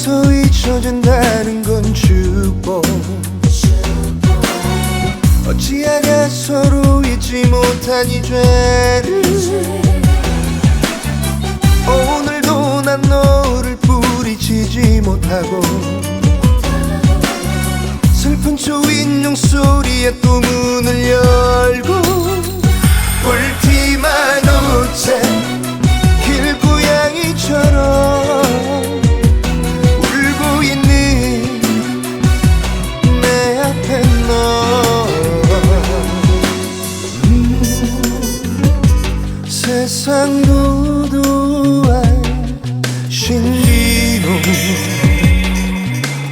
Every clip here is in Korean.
벌써 잊혀진다는 건 축복 어찌하게 서로 잊지 못한 이 죄를 어, 오늘도 난 너를 뿌리치지 못하고 슬픈 초인용 소리에 또 문을 열고 울지만 웃자 세상 도도한 신비로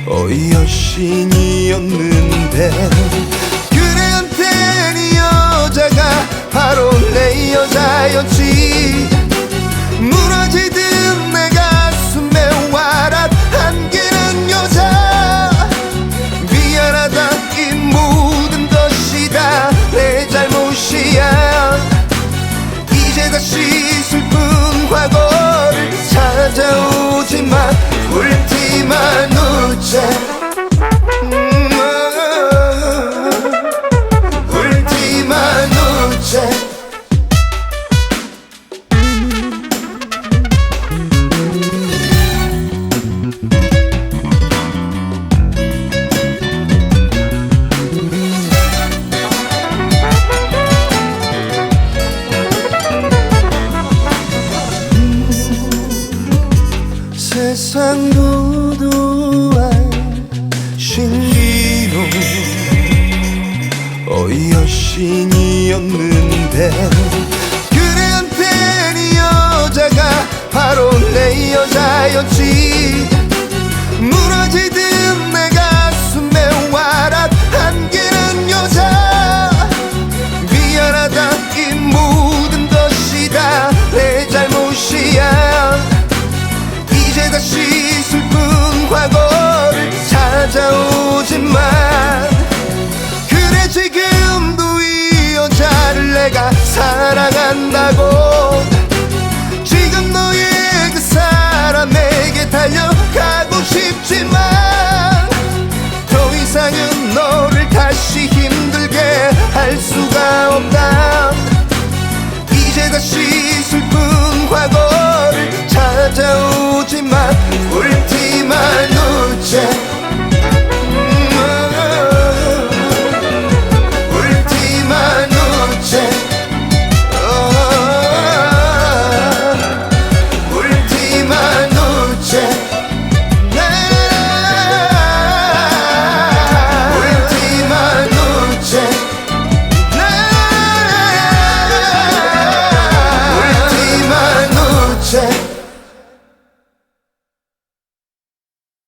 어이 여신이었는데 그래 한텐 이 여자가 바로 내 여자였지 세상 도도한 신비로 어이 여신이었는데 그래 한텐 이 여자가 바로 내 여자였지 cima.